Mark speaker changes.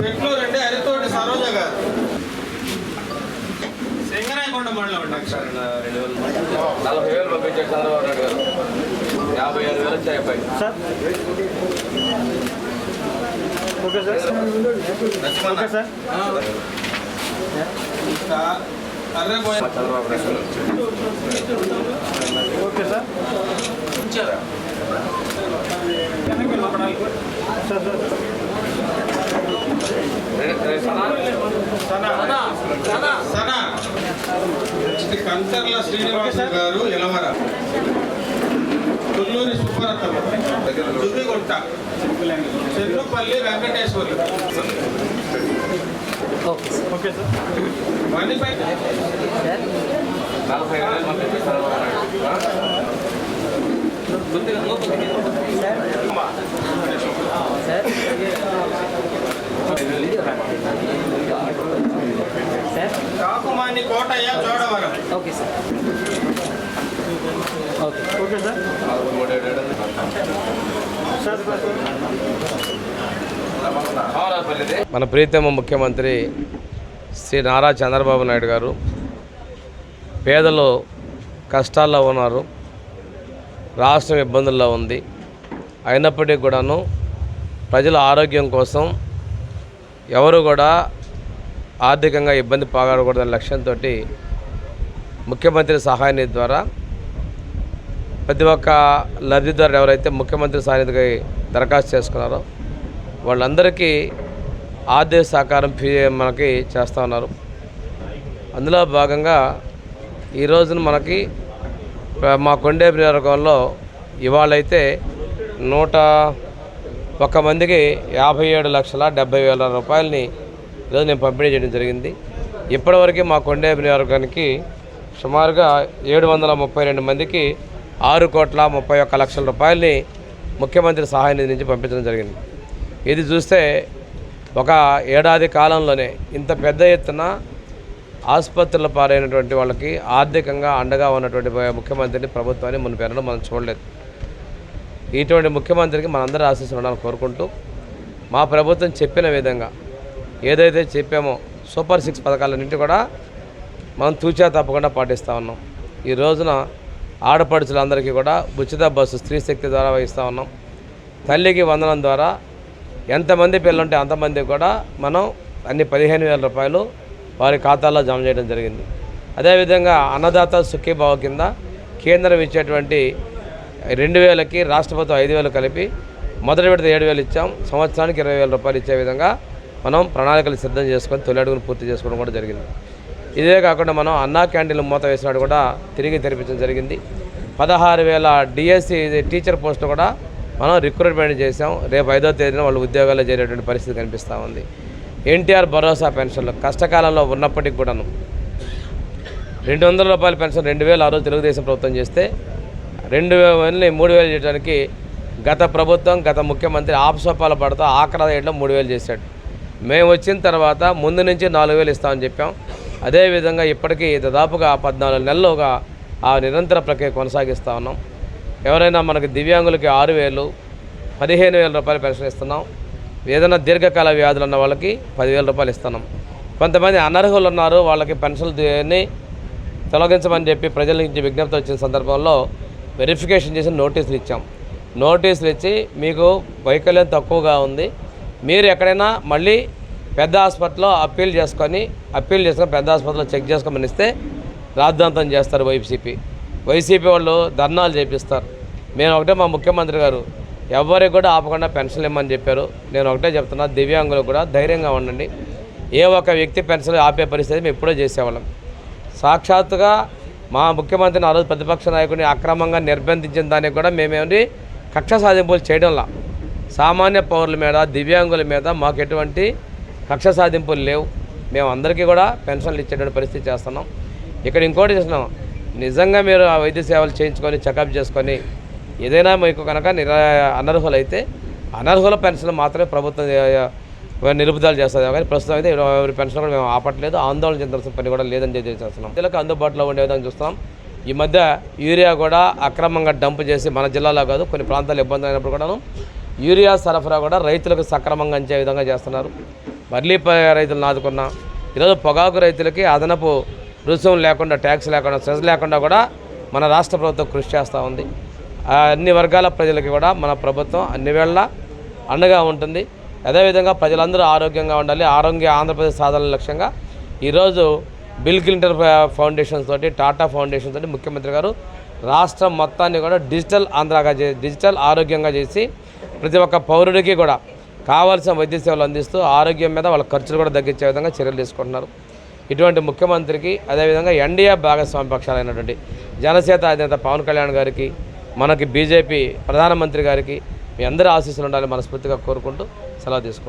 Speaker 1: పెట్లో రెండే అరితోటి సరోజ గారు. సింగరాయకొండ మండలం అండి
Speaker 2: నలభై వేలు పంపించాడు చంద్రబాబు నాయుడు గారు యాభై ఐదు వేలు వచ్చాయి అబ్బాయి.
Speaker 1: ఇంకా అర్రే పోయి
Speaker 2: చంద్రబాబు నాయుడు
Speaker 1: సనా. నెక్స్ట్ కంచర్ల శ్రీనివాస గారు ఎలవర తుల్లూరి సుబ్బరత్నం దుద్దిగుంట చెన్నుపల్లి వెంకటేశ్వరి మణిపై
Speaker 2: నలభై వేలు పంపించాడు Chandrababu Naidu
Speaker 1: Kakumani Kotaiah Chodavaram
Speaker 3: okay sir. Okay sir
Speaker 2: మన ప్రీతమ ముఖ్యమంత్రి శ్రీ నారా చంద్రబాబు నాయుడు గారు పేదలు కష్టాల్లో ఉన్నారు రాష్ట్రం ఇబ్బందుల్లో ఉంది. అయినప్పటికీ కూడాను ప్రజల ఆరోగ్యం కోసం ఎవరు కూడా ఆర్థికంగా ఇబ్బంది పాగడకూడదనే లక్ష్యంతో ముఖ్యమంత్రి సహాయ నిధి ద్వారా ప్రతి ఒక్క లబ్ధిదారుడు ఎవరైతే ముఖ్యమంత్రి సాన్నిధికి దరఖాస్తు చేసుకున్నారో వాళ్ళందరికీ ఆర్థిక సహకారం మనకి చేస్తూ ఉన్నారు. అందులో భాగంగా ఈ రోజున మనకి మా కొండే నియోజకవర్గంలో ఇవాళైతే నూట ఒక్క మందికి యాభై ఏడు లక్షల డెబ్బై వేల రూపాయలని ఈరోజు నేను పంపిణీ చేయడం జరిగింది. ఇప్పటివరకు మా కొండే నియోజకవర్గానికి సుమారుగా ఏడు వందల ముప్పై రెండు మందికి ఆరు కోట్ల ముప్పై ఒక్క లక్షల రూపాయలని ముఖ్యమంత్రి సహాయ నిధి నుంచి పంపించడం జరిగింది. ఇది చూస్తే ఒక ఏడాది కాలంలోనే ఇంత పెద్ద ఎత్తున ఆసుపత్రుల పారైనటువంటి వాళ్ళకి ఆర్థికంగా అండగా ఉన్నటువంటి ముఖ్యమంత్రిని ప్రభుత్వాన్ని మన మనం చూడలేదు. ఇటువంటి ముఖ్యమంత్రికి మనందరూ ఆశీస్సు ఉండాలని కోరుకుంటూ మా ప్రభుత్వం చెప్పిన విధంగా ఏదైతే చెప్పామో సూపర్ సిక్స్ పథకాలన్నింటి కూడా మనం తూచా తప్పకుండా పాటిస్తూ ఉన్నాం. ఈ రోజున ఆడపడుచులందరికీ కూడా ఉచిత బస్సు స్త్రీ శక్తి ద్వారా వహిస్తూ ఉన్నాం. తల్లికి వందనం ద్వారా ఎంతమంది పిల్లలుంటే అంతమంది కూడా మనం అన్ని పదిహేను వేల రూపాయలు వారి ఖాతాల్లో జమ చేయడం జరిగింది. అదేవిధంగా అన్నదాత సుఖీభావ కింద కేంద్రం ఇచ్చేటువంటి రెండు వేలకి రాష్ట్ర ప్రభుత్వం ఐదు వేలు కలిపి మొదటి విడత ఏడు వేలు ఇచ్చాం. సంవత్సరానికి ఇరవై వేల రూపాయలు ఇచ్చే విధంగా మనం ప్రణాళికలు సిద్ధం చేసుకొని తొలి అడుగును పూర్తి చేసుకోవడం కూడా జరిగింది. ఇదే కాకుండా మనం అన్నా క్యాంటీన్లు మూత వేసినట్టు కూడా తిరిగి తెరిపించడం జరిగింది. పదహారు వేల డిఎస్సి టీచర్ పోస్టులు కూడా మనం రిక్రూట్మెంట్ చేసాం రేపు ఐదో తేదీన వాళ్ళు ఉద్యోగాల్లో చేరేటువంటి పరిస్థితి కనిపిస్తూ ఉంది. ఎన్టీఆర్ భరోసా పెన్షన్లు కష్టకాలంలో ఉన్నప్పటికీ కూడాను రెండు వందల రూపాయల పెన్షన్ రెండు వేలు ఆరు తెలుగుదేశం ప్రభుత్వం చేస్తే రెండు వేలని మూడు వేలు చేయడానికి గత ప్రభుత్వం గత ముఖ్యమంత్రి ఆపసోపాలు పడుతూ ఆఖరా ఏడులో మూడు వేలు చేశాడు. మేము వచ్చిన తర్వాత ముందు నుంచి నాలుగు వేలు ఇస్తామని చెప్పాం. అదేవిధంగా ఇప్పటికీ దాదాపుగా పద్నాలుగు నెలలుగా ఆ నిరంతర ప్రక్రియ కొనసాగిస్తూ ఉన్నాం. ఎవరైనా మనకి దివ్యాంగులకి ఆరు వేలు పదిహేను వేల రూపాయలు పెన్షన్ ఇస్తున్నాం. ఏదైనా దీర్ఘకాల వ్యాధులు ఉన్న వాళ్ళకి పదివేల రూపాయలు ఇస్తున్నాం. కొంతమంది అనర్హులు ఉన్నారు వాళ్ళకి పెన్షన్లు తొలగించమని చెప్పి ప్రజల నుంచి విజ్ఞప్తి వచ్చిన సందర్భంలో వెరిఫికేషన్ చేసి నోటీసులు ఇచ్చాం. నోటీసులు ఇచ్చి మీకు వైకల్యం తక్కువగా ఉంది. మీరు ఎక్కడైనా మళ్ళీ పెద్ద హాస్పిటల్లో అప్పీల్ చేసుకొని అప్పీల్ చేసుకొని పెద్ద హాస్పిటల్లో చెక్ చేసుకోమని ఇస్తే రాద్ధాంతం చేస్తారు వైసీపీ. వైసీపీ వాళ్ళు ధర్నాలు చేపిస్తారు. నేను ఒకటే మా ముఖ్యమంత్రి గారు ఎవరికి కూడా ఆపకుండా పెన్షన్ ఇమ్మని చెప్పారు. నేను ఒకటే చెప్తున్నా దివ్యాంగులకు కూడా ధైర్యంగా ఉండండి. ఏ ఒక్క వ్యక్తి పెన్షన్ ఆపే పరిస్థితి మేము ఎప్పుడో చేసేవాళ్ళం. సాక్షాత్తుగా మా ముఖ్యమంత్రిని ఆ రోజు ప్రతిపక్ష నాయకుడిని అక్రమంగా నిర్బంధించిన దానికి కూడా మేమేమి కక్ష సాధింపులు చేయడంలా. సామాన్య పౌరుల మీద దివ్యాంగుల మీద మాకు ఎటువంటి కక్ష సాధింపులు లేవు. మేము అందరికీ కూడా పెన్షన్లు ఇచ్చేటువంటి పరిస్థితి చేస్తున్నాం. ఇక్కడ ఇంకోటి చేస్తున్నాం. నిజంగా మీరు ఆ వైద్య సేవలు చేయించుకొని చెకప్ చేసుకొని ఏదైనా మీకు కనుక నిరా అనర్హులైతే అనర్హుల పెన్షన్ మాత్రమే ప్రభుత్వం ఆ, నిలుపుదల చేస్తుంది. కానీ ప్రస్తుతం అయితే ఎవరి పెన్షన్ కూడా మేము ఆపట్లేదు. ఆందోళన చెందాల్సిన పని కూడా లేదని చేస్తున్నాం. ప్రజలకు అందుబాటులో ఉండే విధంగా చూస్తున్నాం. ఈ మధ్య యూరియా కూడా అక్రమంగా డంప్ చేసి మన జిల్లాలో కాదు కొన్ని ప్రాంతాలు ఇబ్బంది అయినప్పుడు కూడాను యూరియా సరఫరా కూడా రైతులకు సక్రమంగా అంచే విధంగా చేస్తున్నారు. బర్లీ ప- రైతులను ఆదుకున్న. ఈరోజు పొగాకు రైతులకి అదనపు రుసుం లేకుండా ట్యాక్స్ లేకుండా సెజ్ లేకుండా కూడా మన రాష్ట్ర ప్రభుత్వం కృషి చేస్తూ ఉంది. అన్ని వర్గాల ప్రజలకి కూడా మన ప్రభుత్వం అన్ని వేళ అండగా ఉంటుంది. అదేవిధంగా ప్రజలందరూ ఆరోగ్యంగా ఉండాలి. ఆరోగ్య ఆంధ్రప్రదేశ్ సాధన లక్ష్యంగా ఈరోజు బిల్ క్లింటర్ ఫౌండేషన్ తోటి టాటా ఫౌండేషన్ తోటి ముఖ్యమంత్రి గారు రాష్ట్రం మొత్తాన్ని కూడా డిజిటల్ ఆంధ్రాగా చేసి డిజిటల్ ఆరోగ్యంగా చేసి ప్రతి ఒక్క పౌరుడికి కూడా కావాల్సిన వైద్య సేవలు అందిస్తూ ఆరోగ్యం మీద వాళ్ళ ఖర్చులు కూడా తగ్గించే విధంగా చర్యలు తీసుకుంటున్నారు. ఇటువంటి ముఖ్యమంత్రికి అదేవిధంగా ఎన్డీఏ భాగస్వామి పక్షాలైనటువంటి జనసేత అధినేత పవన్ కళ్యాణ్ గారికి మనకి బీజేపీ ప్రధానమంత్రి గారికి మీ అందరి ఆశీస్సులు ఉండాలని మనస్ఫూర్తిగా కోరుకుంటూ సెలవు తీసుకుంటాం